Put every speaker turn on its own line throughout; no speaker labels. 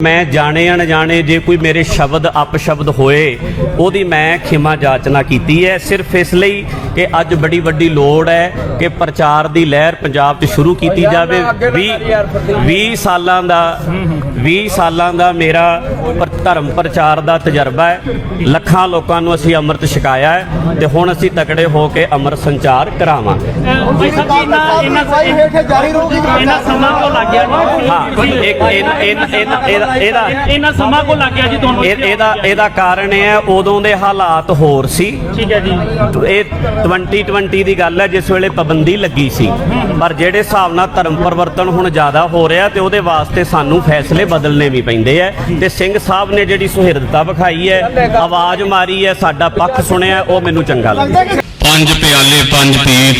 ਮੈਂ ਜਾਣੇ ਅਣਜਾਣੇ ਜੇ ਕੋਈ ਮੇਰੇ ਸ਼ਬਦ ਅਪਸ਼ਬਦ ਹੋਏ ਉਹਦੀ ਮੈਂ ਖਿਮਾ ਜਾਚਨਾ ਕੀਤੀ ਹੈ। ਸਿਰਫ ਇਸ ਲਈ ਕਿ ਅੱਜ ਬੜੀ ਵੱਡੀ ਲੋੜ ਹੈ ਕਿ ਪ੍ਰਚਾਰ ਦੀ ਲਹਿਰ ਪੰਜਾਬ 'ਚ ਸ਼ੁਰੂ ਕੀਤੀ ਜਾਵੇ। 20 20 ਸਾਲਾਂ ਦਾ 20 ਸਾਲਾਂ ਦਾ ਮੇਰਾ ਪਰ- ਧਰਮ ਪ੍ਰਚਾਰ ਦਾ ਤਜਰਬਾ ਹੈ। ਲੱਖਾਂ ਲੋਕਾਂ ਨੂੰ ਅਸੀਂ ਅੰਮ੍ਰਿਤ ਛਕਾਇਆ ਹੈ ਤੇ ਹੁਣ ਅਸੀਂ ਤਕੜੇ ਹੋ ਕੇ ਅੰਮ੍ਰਿਤ ਸੰਚਾਰ ਕਰਾਵਾਂਗੇ।
ਭਾਈ ਸਾਹਿਬ ਜੀ ਇਹਨਾਂ ਸਮਾਂ ਕੋ ਲੱਗ ਗਿਆ ਜੀ
ਹਾਂ ਇੱਕ ਇਹਨਾਂ ਇਹਨਾਂ ਇਹਨਾਂ- ਇਹਦਾ
ਇਹਨਾਂ ਸਮਾਂ ਕੋ ਲੱਗ ਗਿਆ ਜੀ ਤੁਹਾਨੂੰ
ਇਹ- ਇਹਦਾ ਇਹਦਾ ਕਾਰਨ ਇਹ ਹੈ ਉਦੋਂ ਦੇ ਹਾਲਾਤ ਹੋਰ ਸੀ।
ਠੀਕ ਹੈ ਜੀ।
ਇਹ 2020 ਦੀ ਗੱਲ ਹੈ ਜਿਸ ਵੇਲੇ ਪਾਬੰਦੀ ਲੱਗੀ ਸੀ। ਪਰ ਜਿਹੜੇ ਹਿਸਾਬ ਨਾਲ ਧਰਮ ਪਰਿਵਰਤਨ ਹੁਣ ਜ਼ਿਆਦਾ ਹੋ ਰਿਹਾ ਤੇ ਉਹਦੇ ਵਾਸਤੇ ਸਾਨੂੰ ਫੈਸਲੇ ਬਦਲਨੇ ਵੀ ਪੈਂਦੇ ਆ। ਤੇ ਸਿੰਘ ਸਾਹਿਬ ਨੇ ਜਿਹੜੀ ਸੁਹਿਰਦਤਾ ਵਿਖਾਈ ਹੈ ਆਵਾਜ਼ ਮਾਰੀ ਹੈ ਸਾਡਾ ਪੱਖ ਸੁਣਿਆ ਉਹ ਮੈਨੂੰ ਚੰਗਾ ਲੱਗਿਆ।
ਪੰਜ ਪਿਆਲੇ ਪੰਜ ਪੀਰ।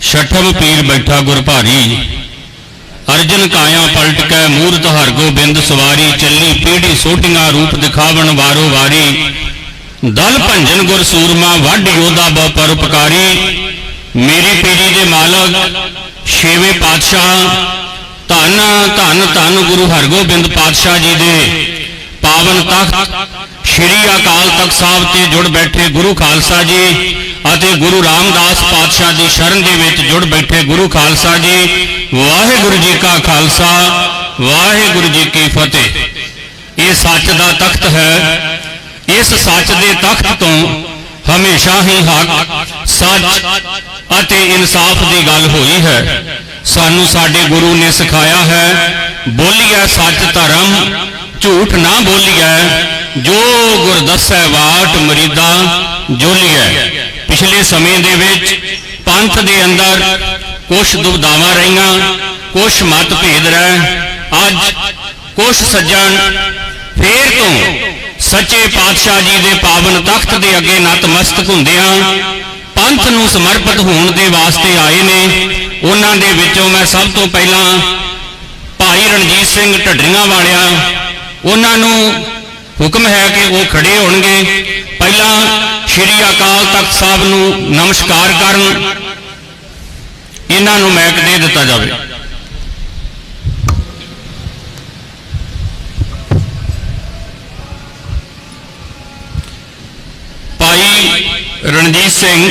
ਛਠਮ ਪੀਰ ਬੈਠਾ ਗੁਰ ਭਾਰੀ ਅਰਜਨ ਕਾਇਆ ਪਲਟ ਕੇ ਮੂਰਤ ਹਰ ਗੋਬਿੰਦ ਸਵਾਰੀ ਚੱਲੀ ਪੀੜੀ ਸੋਟੀਆਂ ਰੂਪ ਦਿਖਾਵਣ ਵਾਰੋ ਵਾਰੀ। ਦਲ ਭੰਜਨ ਗੁਰ ਸੂਰਮਾ ਵੱਡ ਯੋਧਾ ਬਹੁ ਪਰਉਪਕਾਰੀ ਮੇਰੀ ਪੀੜੀ ਦੇ ਮਾਲਕ, ਛੇਵੇਂ ਪਾਤਸ਼ਾਹ, ਧੰਨ ਧੰਨ ਧੰਨ ਗੁਰੂ ਹਰਗੋਬਿੰਦ ਪਾਤਸ਼ਾਹ ਜੀ ਦੇ। ਪਾਵਨ ਤਖਤ, ਸ਼੍ਰੀ ਅਕਾਲ ਤਖਤ ਸਾਹਿਬ ਤੇ ਜੁੜ ਬੈਠੇ ਗੁਰੂ ਖਾਲਸਾ ਜੀ ਅਤੇ ਗੁਰੂ ਰਾਮਦਾਸ ਪਾਤਸ਼ਾਹ ਦੀ ਸ਼ਰਨ ਦੇ ਵਿੱਚ ਜੁੜ ਬੈਠੇ ਗੁਰੂ ਖਾਲਸਾ ਜੀ। ਵਾਹਿਗੁਰੂ ਜੀ ਕਾ ਖਾਲਸਾ, ਵਾਹਿਗੁਰੂ ਜੀ ਕੀ ਫਤਿਹ। ਇਹ ਸੱਚ ਦਾ ਤਖਤ ਹੈ। ਇਸ ਸੱਚ ਦੇ ਤਖਤ ਤੋਂ ਹਮੇਸ਼ਾ ਹੀ ਹੱਕ, ਸੱਚ ਅਤੇ ਇਨਸਾਫ ਦੀ ਗੱਲ ਹੋਈ ਹੈ। ਸਾਨੂੰ ਸਾਡੇ ਗੁਰੂ ਨੇ ਸਿਖਾਇਆ ਹੈ, ਬੋਲੀਐ ਸੱਚ ਧਰਮ, ਝੂਠ ਨਾ ਬੋਲੀਐ, ਜੋ ਗੁਰ ਦੱਸੈ ਬਾਟ ਮਰੀਦਾ ਜੋਲੀਐ। ਪਿਛਲੇ ਸਮੇਂ ਦੇ ਵਿੱਚ ਪੰਥ ਦੇ ਅੰਦਰ ਕੁਛ ਦੁਬਦਾਵਾਂ ਰਹੀਆਂ ਕੁਝ ਮਤਭੇਦ ਰਹਿ, ਅੱਜ ਕੁਛ ਸੱਜਣ ਫੇਰ ਤੋਂ ਸੱਚੇ ਪਾਤਸ਼ਾਹ ਜੀ ਦੇ ਪਾਵਨ ਤਖਤ ਦੇ ਅੱਗੇ ਨਤਮਸਤਕ ਹੁੰਦਿਆਂ ਪੰਥ ਨੂੰ ਸਮਰਪਿਤ ਹੋਣ ਦੇ ਵਾਸਤੇ ਆਏ ਨੇ। ਉਹਨਾਂ ਦੇ ਵਿੱਚੋਂ ਮੈਂ ਸਭ ਤੋਂ ਪਹਿਲਾਂ ਭਾਈ ਰਣਜੀਤ ਸਿੰਘ ਢੱਡਰੀਆਂ ਵਾਲਿਆਂ, ਉਹਨਾਂ ਨੂੰ ਹੁਕਮ ਹੈ ਕਿ ਉਹ ਖੜੇ ਹੋਣਗੇ। ਪਹਿਲਾਂ ਸ਼੍ਰੀ ਅਕਾਲ ਤਖਤ ਸਾਹਿਬ ਨੂੰ ਨਮਸਕਾਰ ਕਰਨ ਇਹਨਾਂ ਨੂੰ ਮੈਕ ਦੇ ਦਿੱਤਾ ਜਾਵੇ। ਭਾਈ ਰਣਜੀਤ ਸਿੰਘ,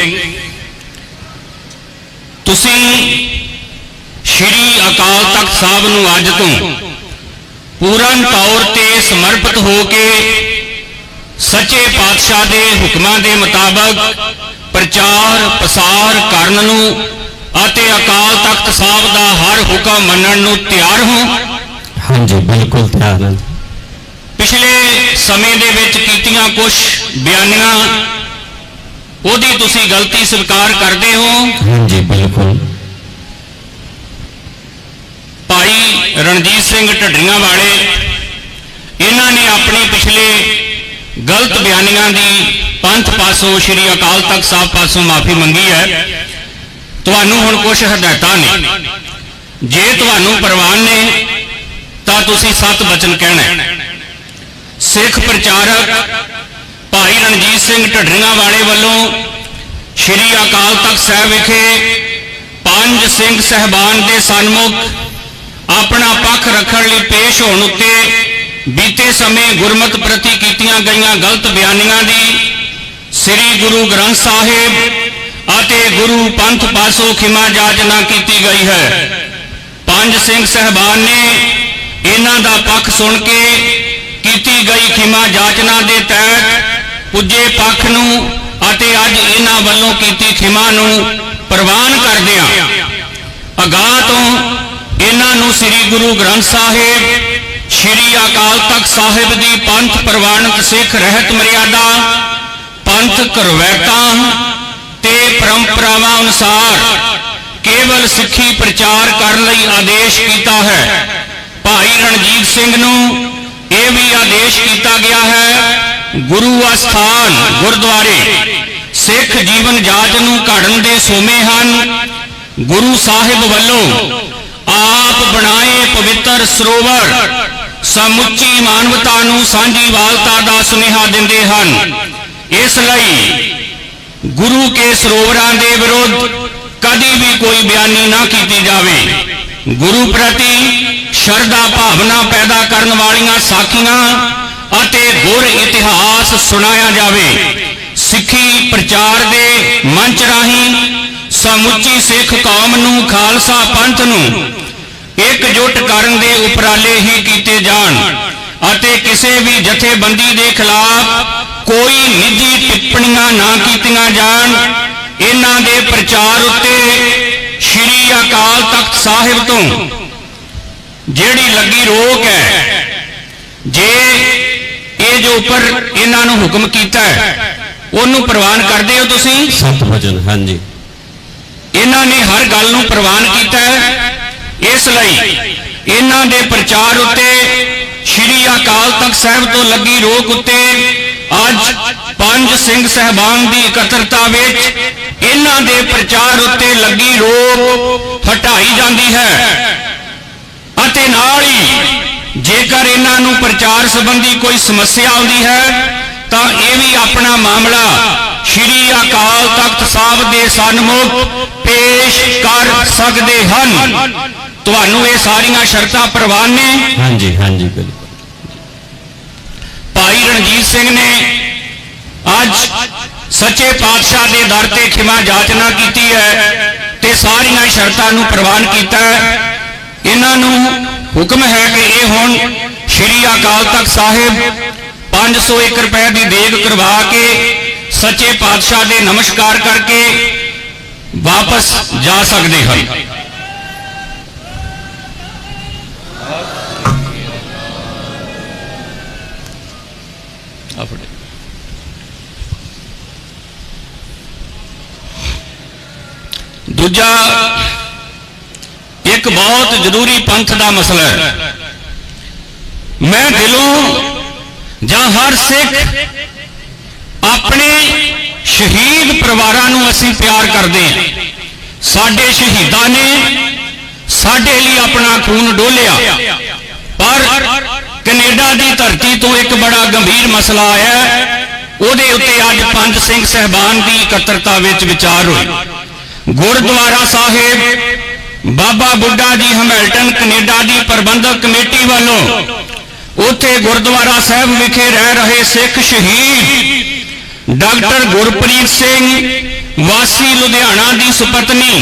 ਤੁਸੀਂ ਸ਼੍ਰੀ ਅਕਾਲ ਤਖਤ ਸਾਹਿਬ ਨੂੰ ਅੱਜ ਤੋਂ ਪੂਰਨ ਤੌਰ ਤੇ ਸਮਰਪਿਤ ਹੋ ਕੇ ਸੱਚੇ ਪਾਤਸ਼ਾਹ ਦੇ ਹੁਕਮਾਂ ਦੇ ਮੁਤਾਬਕ ਪ੍ਰਚਾਰ ਪ੍ਰਸਾਰ ਕਰਨ ਨੂੰ ਅਤੇ ਅਕਾਲ ਤਖਤ ਸਾਹਿਬ ਦਾ ਹਰ ਹੁਕਮ ਮੰਨਣ ਨੂੰ ਤਿਆਰ ਹੋ।
ਹਾਂਜੀ ਬਿਲਕੁਲ ਤਿਆਰ ਹਾਂ।
ਪਿਛਲੇ ਸਮੇਂ ਦੇ ਵਿੱਚ ਕੀਤੀਆਂ ਕੁਝ ਬਿਆਨੀਆਂ ਉਹਦੀ ਤੁਸੀਂ ਗਲਤੀ ਸਵੀਕਾਰ ਕਰਦੇ ਹੋ।
ਹਾਂਜੀ ਬਿਲਕੁਲ।
ਭਾਈ ਰਣਜੀਤ ਸਿੰਘ ਢੱਡਰੀਆਂ ਵਾਲੇ ਇਹਨਾਂ ਨੇ ਆਪਣੀ ਪਿਛਲੇ ਗਲਤ ਬਿਆਨੀਆਂ ਦੀ ਪੰਥ ਪਾਸੋਂ ਸ਼੍ਰੀ ਅਕਾਲ ਤਖਤ ਸਾਹਿਬ ਪਾਸੋਂ ਮਾਫੀ ਮੰਗੀ ਹੈ। ਤੁਹਾਨੂੰ ਹੁਣ ਕੁਝ ਹਦਾਇਤਾਂ ਨੇ। ਜੇ ਤੁਹਾਨੂੰ ਪ੍ਰਵਾਨ ਨੇ, ਤਾਂ ਤੁਸੀਂ ਸੱਤ ਬਚਨ ਕਹਿਣਾ ਸਿੱਖ ਪ੍ਰਚਾਰਕ ਭਾਈ ਰਣਜੀਤ ਸਿੰਘ ਢੱਡਰੀਆਂ ਵਾਲੇ ਵੱਲੋਂ ਸ਼੍ਰੀ ਅਕਾਲ ਤਖਤ ਸਾਹਿਬ ਵਿਖੇ ਪੰਜ ਸਿੰਘ ਸਹਿਬਾਨ ਦੇ ਸਨਮੁਖ ਆਪਣਾ ਪੱਖ ਰੱਖਣ ਲਈ ਪੇਸ਼ ਹੋਣ ਉੱਤੇ ਬੀਤੇ ਸਮੇਂ ਗੁਰਮਤ ਪ੍ਰਤੀ ਕੀਤੀਆਂ ਗਈਆਂ ਗਲਤ ਬਿਆਨੀਆਂ ਦੀ ਸ੍ਰੀ ਗੁਰੂ ਗ੍ਰੰਥ ਸਾਹਿਬ ਅਤੇ ਗੁਰੂ ਪੰਥ ਪਾਸੋਂ ਖਿਮਾ ਜਾਚਨਾ ਕੀਤੀ ਗਈ ਹੈ। ਪੰਜ ਸਿੰਘ ਸਹਿਬਾਨ ਨੇ ਇਹਨਾਂ ਦਾ ਪੱਖ ਸੁਣ ਕੇ ਕੀਤੀ ਗਈ ਖਿਮਾ ਜਾਚਨਾ ਦੇ ਤਹਿਤ ਪੁੱਜੇ ਪੱਖ ਨੂੰ ਅਤੇ ਅੱਜ ਇਹਨਾਂ ਵੱਲੋਂ ਕੀਤੀ ਖਿਮਾ ਨੂੰ ਪ੍ਰਵਾਨ ਕਰਦਿਆਂ ਅਗਾਹ ਤੋਂ ਇਹਨਾਂ ਨੂੰ ਸ੍ਰੀ ਗੁਰੂ ਗ੍ਰੰਥ ਸਾਹਿਬ, ਸ੍ਰੀ ਅਕਾਲ ਤਖਤ ਸਾਹਿਬ ਦੀ ਪੰਥ ਪ੍ਰਵਾਨਿਤ ਸਿੱਖ ਰਹਿਤ ਮਰਿਆਦਾ ਪੰਥ ਰਵਾਇਤਾਂ ਤੇ ਪਰੰਪਰਾਵਾਂ ਅਨੁਸਾਰ ਕੇਵਲ ਸਿੱਖੀ ਪ੍ਰਚਾਰ ਕਰਨ ਲਈ ਆਦੇਸ਼ ਕੀਤਾ ਹੈ। ਭਾਈ ਰਣਜੀਤ ਸਿੰਘ ਨੂੰ ਇਹ ਵੀ ਆਦੇਸ਼ ਕੀਤਾ ਗਿਆ ਹੈ, ਗੁਰੂ ਅਸਥਾਨ, ਗੁਰਦੁਆਰੇ, ਸਿੱਖ ਜੀਵਨ ਜਾਚ ਨੂੰ ਘੜਨ ਦੇ ਸੋਮੇ ਹਨ। ਗੁਰੂ ਸਾਹਿਬ ਵੱਲੋਂ ਆਪ ਬਣਾਏ ਪਵਿੱਤਰ ਸਰੋਵਰ ਸਮੁੱਚੀ ਮਾਨਵਤਾ ਨੂੰ ਸਾਂਝੀ ਵਾਲਤਾ ਦਾ ਸੁਨੇਹਾ ਦਿੰਦੇ ਹਨ। ਇਸ ਲਈ ਗੁਰੂ ਕੇ ਸਰੋਵਰਾਂ ਦੇ ਵਿਰੁੱਧ ਕਦੀ ਵੀ ਕੋਈ ਬਿਆਨੀ ਨਾ ਕੀਤੀ ਜਾਵੇ। ਗੁਰੂ ਪ੍ਰਤੀ ਸ਼ਰਧਾ ਭਾਵਨਾ ਪੈਦਾ ਕਰਨ ਵਾਲੀਆਂ ਸਾਖੀਆਂ ਅਤੇ ਗੁਰ ਇਤਿਹਾਸ ਸੁਣਾਇਆ ਜਾਵੇ। ਸਿੱਖੀ ਪ੍ਰਚਾਰ ਦੇ ਮੰਚ ਰਾਹੀਂ ਸਮੁੱਚੀ ਸਿੱਖ ਕੌਮ ਨੂੰ ਖਾਲਸਾ ਪੰਥ ਨੂੰ ਇਕਜੁੱਟ ਕਰਨ ਦੇ ਉਪਰਾਲੇ ਹੀ ਕੀਤੇ ਜਾਣ ਅਤੇ ਕਿਸੇ ਵੀ ਜਥੇਬੰਦੀ ਦੇ ਖਿਲਾਫ ਕੋਈ ਨਿੱਜੀ ਟਿੱਪਣੀਆਂ ਨਾ ਕੀਤੀਆਂ ਜਾਣ। ਇਹਨਾਂ ਦੇ ਪ੍ਰਚਾਰ ਉੱਤੇ ਸ੍ਰੀ ਅਕਾਲ ਤਖਤ ਸਾਹਿਬ ਤੋਂ ਜਿਹੜੀ ਲੱਗੀ ਰੋਕ ਹੈ ਜੇ ਇਹ ਜੋ ਉੱਪਰ ਇਹਨਾਂ ਨੂੰ ਹੁਕਮ ਕੀਤਾ ਹੈ ਉਹਨੂੰ ਪ੍ਰਵਾਨ ਕਰਦੇ ਹੋ ਤੁਸੀਂ?
ਸਤ ਵਚਨ ਹਾਂਜੀ।
ਇਹਨਾਂ ਨੇ ਹਰ ਗੱਲ ਨੂੰ ਪ੍ਰਵਾਨ ਕੀਤਾ ਹੈ। ਇਸ ਲਈ ਇਹਨਾਂ ਦੇ ਪ੍ਰਚਾਰ ਉੱਤੇ ਸ੍ਰੀ ਅਕਾਲ ਤਖਤ ਸਾਹਿਬ ਤੋਂ ਲੱਗੀ ਰੋਕ ਉੱਤੇ ਅੱਜ ਪੰਜ ਸਿੰਘ ਸਹਿਬਾਨ ਦੀ ਇਕੱਤਰਤਾ ਵਿੱਚ ਇਹਨਾਂ ਦੇ ਪ੍ਰਚਾਰ ਉੱਤੇ ਲੱਗੀ ਰੋਕ ਹਟਾਈ ਜਾਂਦੀ ਹੈ। ਅਤੇ ਨਾਲ ਹੀ ਜੇਕਰ ਇਹਨਾਂ ਨੂੰ ਪ੍ਰਚਾਰ ਸੰਬੰਧੀ ਕੋਈ ਸਮੱਸਿਆ ਆਉਂਦੀ ਹੈ, ਤਾਂ ਇਹ ਵੀ ਆਪਣਾ ਮਾਮਲਾ ਸ਼੍ਰੀ ਅਕਾਲ ਤਖਤ ਸਾਹਿਬ ਦੇ ਸਨਮੁਖ ਪੇਸ਼ ਕਰ ਸਕਦੇ ਹਨ। ਤੁਹਾਨੂੰ ਇਹ ਸਾਰੀਆਂ ਸ਼ਰਤਾਂ ਪ੍ਰਵਾਨ ਨੇ।
ਹਾਂਜੀ ਹਾਂਜੀ, ਬਿਲਕੁਲ।
ਭਾਈ ਰਣਜੀਤ ਸਿੰਘ ਨੇ ਅੱਜ ਸੱਚੇ ਪਾਤਸ਼ਾਹ ਦੇ ਦਰ ਤੇ ਖਿਮਾ ਜਾਚਨਾ ਕੀਤੀ ਹੈ ਤੇ ਸਾਰੀਆਂ ਸ਼ਰਤਾਂ ਨੂੰ ਪ੍ਰਵਾਨ ਕੀਤਾ ਹੈ। ਇਹਨਾਂ ਨੂੰ ਹੁਕਮ ਹੈ ਕਿ ਇਹ ਹੁਣ ਸ਼੍ਰੀ ਅਕਾਲ ਤਖਤ ਸਾਹਿਬ 501 ਰੁਪਏ ਦੀ ਦੇਗ ਕਰਵਾ ਕੇ ਸੱਚੇ ਪਾਤਸ਼ਾਹ ਦੇ ਨਮਸਕਾਰ ਕਰਕੇ ਵਾਪਸ ਜਾ ਸਕਦੇ ਹਨ। ਦੂਜਾ, ਇੱਕ ਬਹੁਤ ਜ਼ਰੂਰੀ ਪੰਥ ਦਾ ਮਸਲਾ ਹੈ। ਮੈਂ ਦਿਲੋਂ ਜਾਂ ਹਰ ਸਿੱਖ ਆਪਣੇ ਸ਼ਹੀਦ ਪਰਿਵਾਰਾਂ ਨੂੰ ਅਸੀਂ ਪਿਆਰ ਕਰਦੇ ਹਾਂ। ਸਾਡੇ ਸ਼ਹੀਦਾਂ ਨੇ ਸਾਡੇ ਲਈ ਆਪਣਾ ਖੂਨ ਡੋਲਿਆ। ਪਰ ਕੈਨੇਡਾ ਦੀ ਧਰਤੀ ਤੋਂ ਇੱਕ ਬੜਾ ਗੰਭੀਰ ਮਸਲਾ ਆਇਆ ਉਹਦੇ ਉੱਤੇ ਅੱਜ ਪੰਜ ਸਿੰਘ ਸਹਿਬਾਨ ਦੀ ਇਕੱਤਰਤਾ ਵਿੱਚ ਵਿਚਾਰ ਹੋਈ ਗੁਰਦੁਆਰਾ ਸਾਹਿਬ ਬਾਬਾ ਬੁੱਢਾ ਜੀ ਹਮੈਲਟਨ, ਕੈਨੇਡਾ ਦੀ ਪ੍ਰਬੰਧਕ ਕਮੇਟੀ ਵੱਲੋਂ ਉੱਥੇ ਗੁਰਦੁਆਰਾ ਸਾਹਿਬ ਵਿਖੇ ਰਹਿ ਰਹੇ ਸਿੱਖ ਸ਼ਹੀਦ ਡਾਕਟਰ ਗੁਰਪ੍ਰੀਤ ਸਿੰਘ, ਵਾਸੀ ਲੁਧਿਆਣਾ ਦੀ ਸੁਪਤਨੀ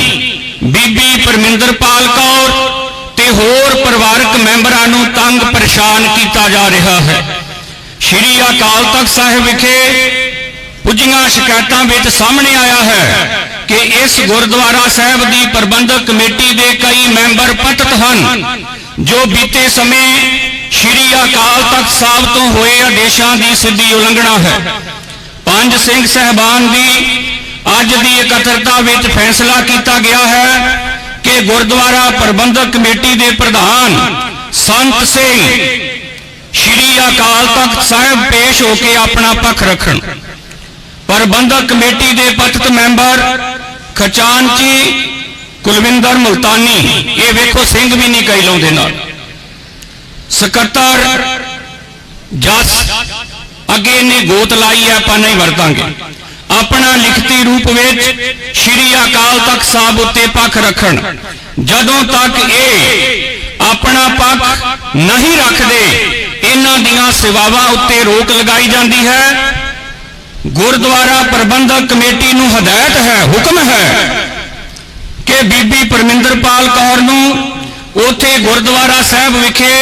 ਬੀਬੀ ਪਰਮਿੰਦਰਪਾਲ ਕੌਰ ਤੇ ਹੋਰ ਪਰਿਵਾਰਕ ਮੈਂਬਰਾਂ ਨੂੰ ਤੰਗ ਪਰੇਸ਼ਾਨ ਕੀਤਾ ਜਾ ਰਿਹਾ ਹੈ। ਸ਼੍ਰੀ ਅਕਾਲ ਤਖਤ ਸਾਹਿਬ ਵਿਖੇ ਪੁੱਜੀਆਂ ਸ਼ਿਕਾਇਤਾਂ ਵਿੱਚ ਸਾਹਮਣੇ ਆਇਆ ਹੈ ਕਿ ਇਸ ਗੁਰਦੁਆਰਾ ਸਾਹਿਬ ਦੀ ਪ੍ਰਬੰਧਕ ਕਮੇਟੀ ਦੇ ਕਈ ਮੈਂਬਰ ਪਤਿਤ ਹਨ, ਜੋ ਬੀਤੇ ਸਮੇਂ ਸ਼੍ਰੀ ਅਕਾਲ ਤਖਤ ਸਾਹਿਬ ਤੋਂ ਹੋਏ ਆਦੇਸ਼ਾਂ ਦੀ ਸਿੱਧੀ ਉਲੰਘਣਾ ਹੈ। ਪੰਜ ਸਿੰਘ ਸਹਿਬਾਨ ਦੀ ਅੱਜ ਦੀ ਇਕੱਤਰਤਾ ਵਿੱਚ ਫੈਸਲਾ ਕੀਤਾ ਗਿਆ ਹੈ ਕਿ ਗੁਰਦੁਆਰਾ ਪ੍ਰਬੰਧਕ ਕਮੇਟੀ ਦੇ ਪ੍ਰਧਾਨ ਸੰਤ ਸਿੰਘ ਸ਼੍ਰੀ ਅਕਾਲ ਤਖਤ ਸਾਹਿਬ ਪੇਸ਼ ਹੋ ਕੇ ਆਪਣਾ ਪੱਖ ਰੱਖਣ। ਪ੍ਰਬੰਧਕ ਕਮੇਟੀ ਦੇ ਪਤਿਤ ਮੈਂਬਰ ਖਜ਼ਾਨਚੀ ਕੁਲਵਿੰਦਰ ਮੁਲਤਾਨੀ, ਇਹ ਵੇਖੋ ਸਿੰਘ ਵੀ ਨਹੀਂ ਕਈ ਲਾਉਂਦੇ ਨਾਲ। ਸਕੱਤਰ ਜਸ, ਅੱਗੇ ਨੇ ਗੋਤ ਲਾਈ ਆਪਾਂ ਨਹੀਂ ਵਰਤਾਂਗੇ। ਆਪਣਾ ਲਿਖਤੀ ਰੂਪ ਵਿੱਚ ਸ਼੍ਰੀ ਅਕਾਲ ਤਖਤ ਸਾਹਿਬ ਉੱਤੇ ਪੱਖ ਰੱਖਣ। ਜਦੋਂ ਤੱਕ ਇਹ ਆਪਣਾ ਪੱਖ ਨਹੀਂ ਰੱਖਦੇ, ਇਹਨਾਂ ਦੀਆਂ ਸੇਵਾਵਾਂ ਉੱਤੇ ਰੋਕ ਲਗਾਈ ਜਾਂਦੀ ਹੈ। ਗੁਰਦੁਆਰਾ ਪ੍ਰਬੰਧਕ ਕਮੇਟੀ ਨੂੰ ਹਦਾਇਤ ਹੈ, ਹੁਕਮ ਹੈ ਕਿ ਬੀਬੀ ਪਰਮਿੰਦਰਪਾਲ ਕੌਰ ਨੂੰ ਉਥੇ ਗੁਰਦੁਆਰਾ ਸਾਹਿਬ ਵਿਖੇ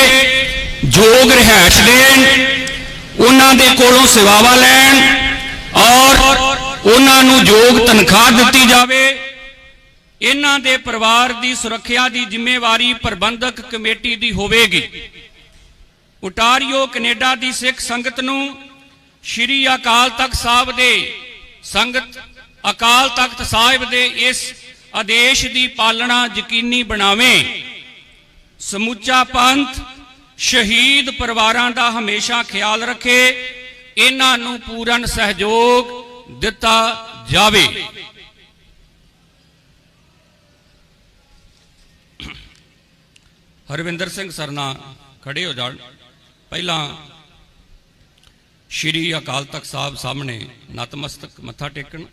ਜੋਗ ਰਹਿائش ਦੇਣ, ਉਹਨਾਂ ਦੇ ਕੋਲੋਂ ਸੇਵਾਵਾਂ ਲੈਣ ਔਰ ਉਹਨਾਂ ਨੂੰ ਜੋਗ ਤਨਖਾਹ ਦਿੱਤੀ ਜਾਵੇ। ਇਹਨਾਂ ਦੇ ਪਰਿਵਾਰ ਦੀ ਸੁਰੱਖਿਆ ਦੀ ਜ਼ਿੰਮੇਵਾਰੀ ਪ੍ਰਬੰਧਕ ਕਮੇਟੀ ਦੀ ਹੋਵੇਗੀ। ਉਟਾਰੀਓ ਕੈਨੇਡਾ ਦੀ ਸਿੱਖ ਸੰਗਤ ਨੂੰ ਸ਼੍ਰੀ ਅਕਾਲ ਤਖਤ ਸਾਹਿਬ ਦੇ ਸੰਗਤ, ਅਕਾਲ ਤਖਤ ਸਾਹਿਬ ਦੇ ਇਸ ਆਦੇਸ਼ ਦੀ ਪਾਲਣਾ ਯਕੀਨੀ ਬਣਾਵੇ। ਸਮੁੱਚਾ ਪੰਥ ਸ਼ਹੀਦ ਪਰਿਵਾਰਾਂ ਦਾ ਹਮੇਸ਼ਾ ਖਿਆਲ ਰੱਖੇ, ਇਹਨਾਂ ਨੂੰ ਪੂਰਨ ਸਹਿਯੋਗ ਦਿੱਤਾ ਜਾਵੇ। ਹਰਵਿੰਦਰ ਸਿੰਘ ਸਰਨਾ ਖੜੇ ਹੋ ਜਾਣ। ਪਹਿਲਾਂ ਸ਼੍ਰੀ ਅਕਾਲ ਤਖਤ ਸਾਹਿਬ ਸਾਹਮਣੇ ਨਤਮਸਤਕ ਮੱਥਾ ਟੇਕਣ।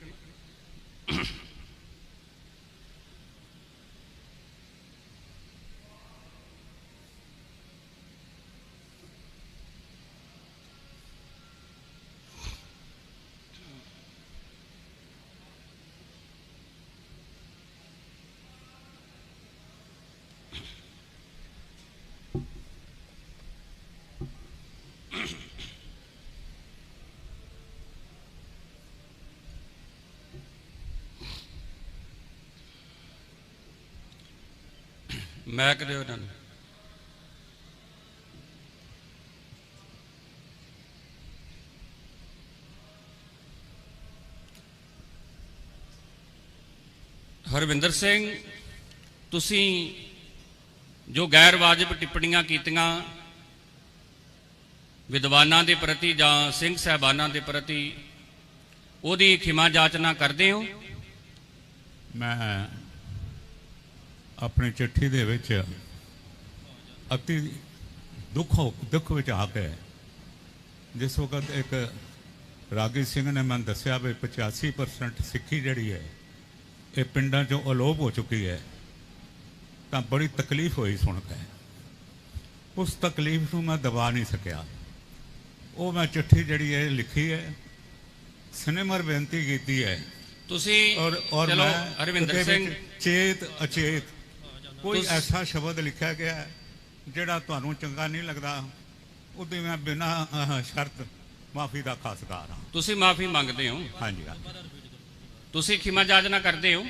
ਮੈਕ ਦਿਓ ਇਹਨਾਂ ਨੂੰ ਹਰਵਿੰਦਰ ਸਿੰਘ, ਤੁਸੀਂ ਜੋ ਗੈਰ ਵਾਜਬ ਟਿੱਪਣੀਆਂ ਕੀਤੀਆਂ ਵਿਦਵਾਨਾਂ ਦੇ ਪ੍ਰਤੀ ਜਾਂ ਸਿੰਘ ਸਹਿਬਾਨਾਂ ਦੇ ਪ੍ਰਤੀ, ਉਹਦੀ ਖਿਮਾ ਜਾਚਨਾ ਕਰਦੇ ਹੋ?
ਮੈਂ ਆਪਣੀ ਚਿੱਠੀ ਦੇ ਵਿੱਚ ਅਤੀ ਦੁੱਖ ਦੁੱਖ ਵਿੱਚ ਆ ਕੇ ਜਿਸ ਵਕਤ ਇੱਕ ਰਾਗੀ ਸਿੰਘ ਨੇ ਮੈਨੂੰ ਦੱਸਿਆ ਵੀ 85% ਸਿੱਖੀ ਜਿਹੜੀ ਹੈ ਇਹ ਪਿੰਡਾਂ 'ਚੋਂ ਅਲੋਪ ਹੋ ਚੁੱਕੀ ਹੈ। ਤਾਂ ਬੜੀ ਤਕਲੀਫ ਹੋਈ ਸੁਣ ਕੇ। ਉਸ ਤਕਲੀਫ ਨੂੰ ਮੈਂ ਦਬਾ ਨਹੀਂ ਸਕਿਆ। ਉਹ ਮੈਂ ਚਿੱਠੀ ਜਿਹੜੀ ਹੈ ਲਿਖੀ ਹੈ। ਸਿਨੇਮਰ ਬੇਨਤੀ ਕੀਤੀ ਹੈ।
ਤੁਸੀਂ
ਔਰ ਔਰ ਉਹਦੇ
ਸਿੰਘ
ਚੇਤ ਅਚੇਤ ਕੋਈ ਐਸਾ ਸ਼ਬਦ ਲਿਖਿਆ ਗਿਆ ਹੈ ਜਿਹੜਾ ਤੁਹਾਨੂੰ ਚੰਗਾ ਨਹੀਂ ਲੱਗਦਾ ਉਹਦੇ ਮੈਂ ਬਿਨਾਂ ਸ਼ਰਤ ਮਾਫੀ ਦਾ ਖਾਸਕਾਰ ਹਾਂ।
ਤੁਸੀਂ ਮਾਫੀ ਮੰਗਦੇ ਹੋ।
ਹਾਂਜੀ
ਤੁਸੀਂ ਖਿਮਾ ਜਾਚਨਾ ਕਰਦੇ ਹੋ?